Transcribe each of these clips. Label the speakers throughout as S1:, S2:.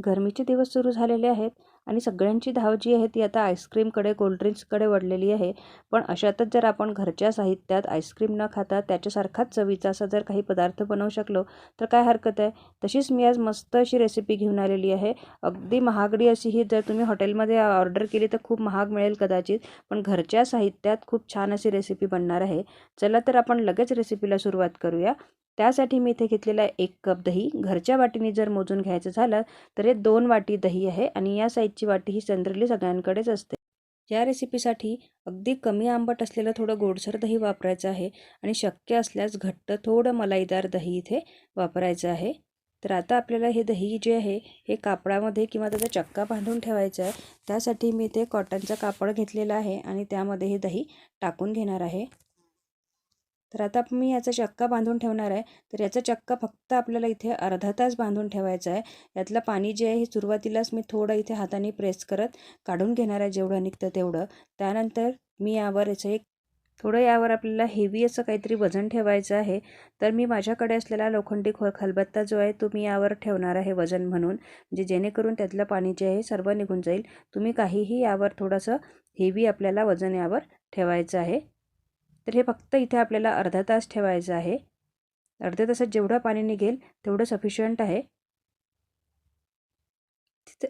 S1: गरमीचे दिवस सुरू झालेले आहेत. आणि सगळ्यांची धाव जी आहे ती आता आईस्क्रीमकडे कोल्ड्रिंक्सकडे वळलेली आहे. पण अशातच जर आपण घरच्या साहित्यात आईस्क्रीम न खाता त्याच्यासारखाच चवीचा असा जर काही पदार्थ बनवू शकलो तर काय हरकत आहे? तशीच मी आज मस्त अशी रेसिपी घेऊन आलेली आहे. अगदी महागडी अशी ही जर तुम्ही हॉटेलमध्ये ऑर्डर केली तर खूप महाग मिळेल कदाचित पण घरच्या साहित्यात खूप छान अशी रेसिपी बनणार आहे. चला तर आपण लगेच रेसिपीला सुरुवात करूया. त्यासाठी मी इथे घेतलेला एक कप दही. घरच्या वाटीने जर मोजून घ्यायचं झालं तर हे दोन वाटी दही आहे आणि या साईजची वाटी ही जनरली सगळ्यांकडेच असते. या रेसिपीसाठी अगदी कमी आंबट असलेलं थोडं गोडसर दही वापरायचं आहे आणि शक्य असल्यास घट्ट थोडं मलाईदार दही इथे वापरायचं आहे. तर आता आपल्याला हे दही जे आहे हे कापडामध्ये किंवा त्याचा चक्का बांधून ठेवायचा आहे. त्यासाठी मी इथे कॉटनचा कापड घेतलेला आहे आणि त्यामध्ये हे दही टाकून घेणार आहे. तर आता मी याचा चक्का बांधून ठेवणार आहे. तर याचा चक्का फक्त आपल्याला इथे अर्धा तास बांधून ठेवायचा आहे. यातलं पाणी जे आहे हे सुरुवातीलाच मी थोडं इथे हाताने प्रेस करत काढून घेणार आहे जेवढं निघतं तेवढं. त्यानंतर मी यावर याचं एक थोडं यावर आपल्याला हेवी असं काहीतरी वजन ठेवायचं आहे. तर मी माझ्याकडे असलेला लोखंडी खो खलबत्ता जो आहे तो मी यावर ठेवणार आहे वजन म्हणून. म्हणजे जेणेकरून त्यातलं पाणी जे आहे सर्व निघून जाईल. तुम्ही काहीही यावर थोडंसं हेवी आपल्याला वजन यावर ठेवायचं आहे. तर हे फक्त इथे आपल्याला अर्धा तास ठेवायचं आहे. अर्ध्या तासात जेवढं पाणी निघेल तेवढं सफिशियंट आहे.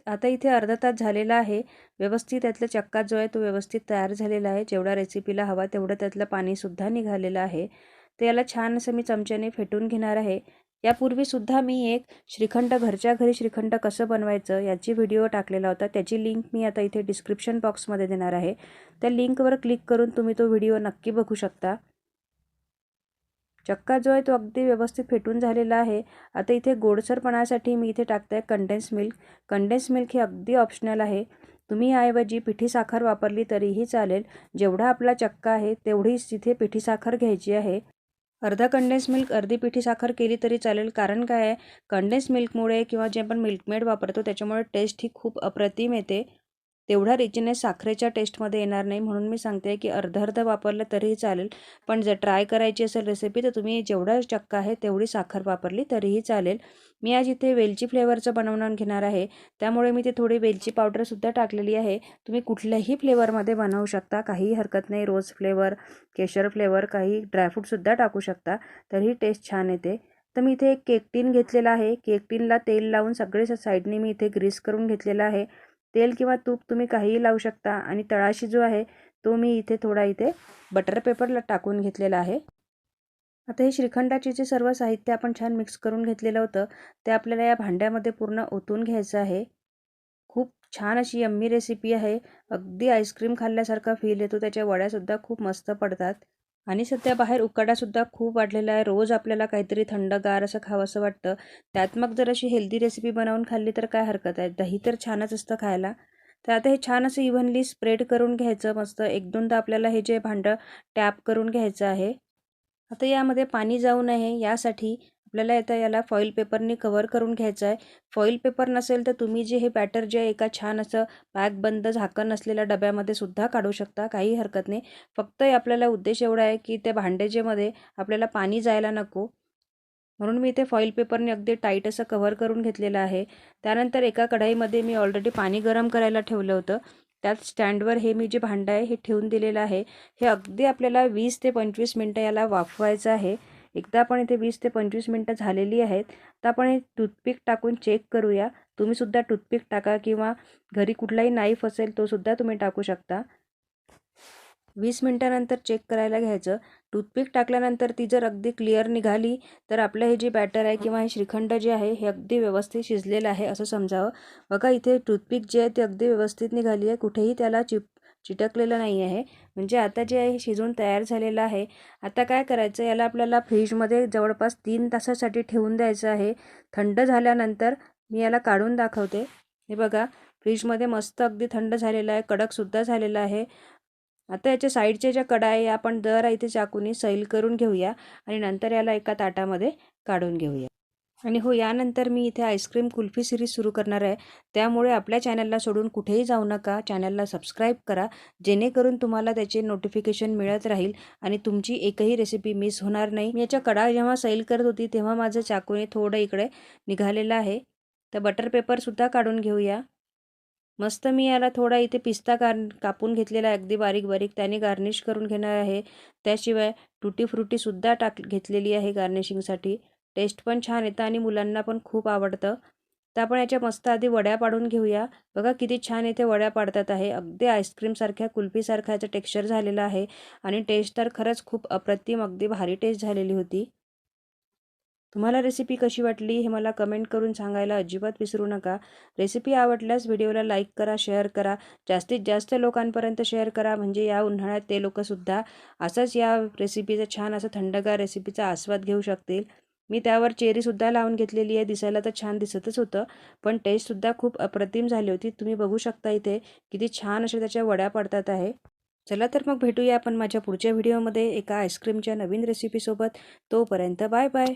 S1: आता इथे अर्धा तास झालेला आहे. व्यवस्थित त्यातला चक्का जो आहे तो व्यवस्थित तयार झालेला आहे. जेवढा रेसिपीला हवा तेवढं त्यातलं पाणीसुद्धा निघालेलं आहे. तर याला छान असं मी चमच्याने फेटून घेणार आहे. यापूर्वीसुद्धा मी एक श्रीखंड घरच्या घरी श्रीखंड कसं बनवायचं याची व्हिडिओ टाकलेला होता. त्याची लिंक मी आता इथे डिस्क्रिप्शन बॉक्समध्ये देणार आहे. त्या लिंकवर क्लिक करून तुम्ही तो व्हिडिओ नक्की बघू शकता. चक्का जो आहे तो अगदी व्यवस्थित फेटून झालेला आहे. आता इथे गोडसरपणासाठी मी इथे टाकते आहे कंडेन्स मिल्क कंडेन्स मिल्क हे अगदी ऑप्शनल आहे. तुम्ही याऐवजी पिठी साखर वापरली तरीही चालेल. जेवढा आपला चक्का आहे तेवढीच तिथे पिठी साखर घ्यायची आहे. अर्धा कंडेन्स मिल्क अर्धी पिठी साखर केली तरी चालेल. कारण काय आहे? कंडेन्स मिल्कमुळे किंवा जे आपण मिल्कमेड वापरतो त्याच्यामुळे टेस्ट ही खूप अप्रतिम येते. तेवढा रिचनेस साखरेच्या टेस्टमध्ये येणार नाही. म्हणून मी सांगते की अर्ध अर्ध वापरलं तरीही चालेल. पण जर ट्राय करायची असेल रेसिपी तर तुम्ही जेवढा चक्का आहे तेवढी साखर वापरली तरीही चालेल. मी आज इथे वेलची फ्लेवरचं बनवून घेणार आहे. त्यामुळे मी ते थोडी वेलची पावडरसुद्धा टाकलेली आहे. तुम्ही कुठल्याही फ्लेवरमध्ये बनवू शकता. काहीही हरकत नाही. रोज फ्लेवर केशर फ्लेवर काही ड्रायफ्रूटसुद्धा टाकू शकता. तरीही टेस्ट छान येते. तर मी इथे एक केक टीन घेतलेला आहे. केक टीनला तेल लावून सगळे साईडने मी इथे ग्रीस करून घेतलेला आहे. तेल किंवा तूप तुम्ही काहीही लावू शकता. आणि तळाशी जो आहे तो मी इथे थोडा इथे बटर पेपरला टाकून घेतलेला आहे. आता हे श्रीखंडाचे जे सर्व साहित्य आपण छान मिक्स करून घेतलेलं होतं ते आपल्याला या भांड्यामध्ये पूर्ण ओतून घ्यायचं आहे. खूप छान अशी यम्मी रेसिपी आहे. अगदी आईस्क्रीम खाल्ल्यासारखा फील येतो. त्याच्या वड्यासुद्धा खूप मस्त पडतात. आणि सध्या बाहेर उकाडासुद्धा खूप वाढलेला आहे. रोज आपल्याला काहीतरी थंडगार असं खावंसं वाटतं. त्यात मग जर अशी हेल्दी रेसिपी बनवून खाल्ली तर काय हरकत आहे? दही तर छानच असतं खायला. तर आता हे छान असं इव्हनली स्प्रेड करून घ्यायचं मस्त. एक दोनदा आपल्याला हे जे भांडं टॅप करून घ्यायचं आहे. आता यामध्ये पाणी जाऊ नये. यासाठी आपल्याला आता याला फॉईल पेपरने कवर करून घ्यायचं आहे. फॉईल पेपर नसेल तर तुम्ही जे हे बॅटर जे आहे एका छान असं पॅक बंद झाकण असलेल्या डब्यामध्ये सुद्धा काढू शकता काही हरकत नाही. फक्त आपल्याला उद्देश एवढा आहे की त्या भांडेजेमध्ये आपल्याला पाणी जायला नको. म्हणून मी इथे फॉईल पेपरने अगदी टाईट असं कव्हर करून घेतलेलं आहे. त्यानंतर एका कढाईमध्ये मी ऑलरेडी पाणी गरम करायला ठेवलं होतं. त्यात स्टँडवर हे मी जे भांडं आहे हे ठेवून दिलेलं आहे. हे अगदी आपल्याला वीस ते पंचवीस मिनटं याला वाफवायचं आहे. एकदा आपण इथे वीस ते पंचवीस मिनटं झालेली आहेत तर आपण हे टूथपिक टाकून चेक करूया. तुम्हीसुद्धा टूथपिक टाका किंवा घरी कुठलाही नाईफ असेल तोसुद्धा तुम्ही टाकू शकता. वीस मिनटानंतर चेक करायला घ्यायचं. टूथपिक टाकल्यानंतर ती जर अगदी क्लिअर निघाली तर आपलं हे जे बॅटर आहे किंवा हे श्रीखंड जे आहे हे अगदी व्यवस्थित शिजलेलं आहे असं समजावं. बघा इथे टूथपिक जे आहे ते अगदी व्यवस्थित निघाली आहे. कुठेही त्याला चिप चिटकलेलं नाही आहे म्हणजे आता जे आहे शिजून तयार झालेलं आहे. आता काय करायचं? याला आपल्याला फ्रीजमध्ये जवळपास तीन तासासाठी ठेवून द्यायचं आहे. थंड झाल्यानंतर मी याला काढून दाखवते. हे बघा फ्रीजमध्ये मस्त अगदी थंड झालेलं आहे कडकसुद्धा झालेलं आहे. आता याच्या साईडच्या ज्या कडा आहे आपण दर इथे चाकूनी सैल करून घेऊया आणि नंतर याला एका ताटामध्ये काढून घेऊया. आणि हो यानंतर मी इथे आईस्क्रीम कुल्फी सिरीज सुरू करणार आहे. त्यामुळे आपल्या चॅनलला सोडून कुठेही जाऊ नका. चॅनलला सबस्क्राईब करा. जेणेकरून तुम्हाला त्याचे नोटिफिकेशन मिळत राहील आणि तुमची एकही रेसिपी मिस होणार नाही. मी याच्या कडा जेव्हा सैल करत होती तेव्हा माझं चाकूने थोडं इकडे निघालेलं आहे. तर बटर पेपरसुद्धा काढून घेऊया. मस्त मी याला थोडा इथे पिस्ता कार कापून घेतलेला आहे. अगदी बारीक बारीक त्याने गार्निश करून घेणार आहे. त्याशिवाय टुटी फ्रुटीसुद्धा टाक घेतलेली आहे गार्निशिंगसाठी. टेस्ट पण छान येतं आणि मुलांना पण खूप आवडतं. तर आपण याच्या मस्त आधी वड्या पाडून घेऊया. बघा किती छान इथे वड्या पाडतात आहे. अगदी आईस्क्रीमसारख्या कुल्फीसारखा याचं टेक्स्चर झालेलं आहे. आणि टेस्ट तर खरंच खूप अप्रतिम अगदी भारी टेस्ट झालेली होती. तुम्हाला रेसिपी कशी वाटली हे मला कमेंट करून सांगायला अजिबात विसरू नका. रेसिपी आवडल्यास व्हिडिओला लाईक करा शेअर करा. जास्तीत जास्त लोकांपर्यंत शेअर करा. म्हणजे या उन्हाळ्यात ते लोकंसुद्धा असंच या रेसिपीचा छान असं थंडगार रेसिपीचा आस्वाद घेऊ शकतील. मी त्यावर चेरीसुद्धा लावून घेतलेली आहे. दिसायला तर छान दिसतच होतं. पण टेस्टसुद्धा खूप अप्रतिम झाली होती. तुम्ही बघू शकता इथे किती छान अशा त्याच्या वड्या पडतात आहे. चला तर मग भेटूया आपण माझ्या पुढच्या व्हिडिओमध्ये एका आईस्क्रीमच्या नवीन रेसिपीसोबत तोपर्यंत बाय बाय